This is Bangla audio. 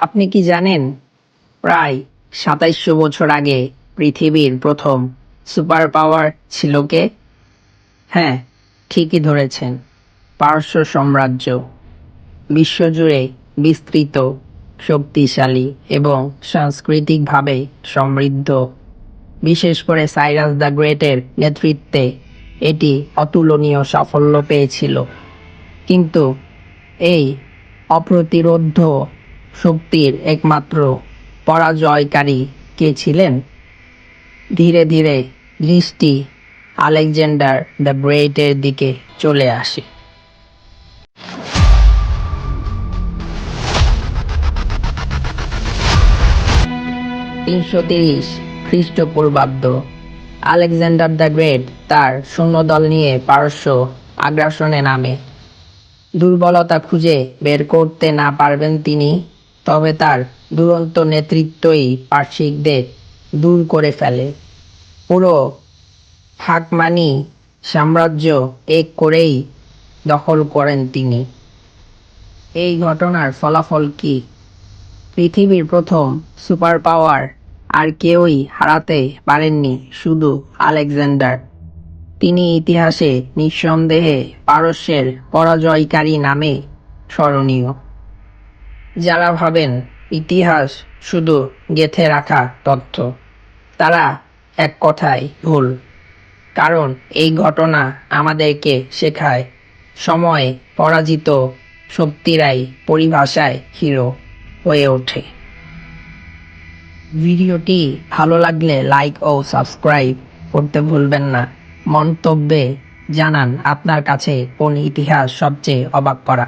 আপনি কি জানেন? প্রায় সাতাইশশো বছর আগে পৃথিবীর প্রথম সুপার পাওয়ার ছিল কে? হ্যাঁ ঠিকই ধরেছেন। পার্শ্ব সাম্রাজ্য। বিশ্বজুড়ে বিস্তৃত, শক্তিশালী এবং সাংস্কৃতিকভাবে সমৃদ্ধ। বিশেষ করে সাইরাস দ্য গ্রেটের নেতৃত্বে এটি অতুলনীয় সাফল্য পেয়েছিল। কিন্তু এই অপ্রতিরোধ্য শক্তির একমাত্র পরাজয়কারী কে ছিলেন? ধীরে ধীরে দৃষ্টি আলেকজান্ডার দ্য গ্রেটের দিকে চলে আসে। তিনশো তিরিশ খ্রিস্টপূর্বাব্দ, আলেকজান্ডার দ্য গ্রেট তার সৈন্যদল নিয়ে পারস্য আগ্রাসনে নামে। দুর্বলতা খুঁজে বের করতে না পারবেন তিনি তবে তার দুরন্ত নেতৃত্বই পার্শ্বিকদের দূর করে ফেলে। পুরো হাকমানি সাম্রাজ্য এক করেই দখল করেন তিনি। এই ঘটনার ফলাফল কি? পৃথিবীর প্রথম সুপার পাওয়ার আর কেউই হারাতে পারেননি শুধু আলেকজান্ডার। তিনি ইতিহাসে নিঃসন্দেহে পারস্যের পরাজয়কারী নামে স্মরণীয়। যারা ভাবেন ইতিহাস শুধু গেথে রাখা তথ্য তারা এক কথায় ভুল। কারণ এই ঘটনা আমাদেরকে শেখায়, সময়ে পরাজিত শক্তিরাই পরিভাষায় হিরো হয়ে ওঠে। ভিডিওটি ভালো লাগলে লাইক ও সাবস্ক্রাইব করতে ভুলবেন না। মন্তব্যে জানান আপনার কাছে কোন ইতিহাস সবচেয়ে অবাক করা।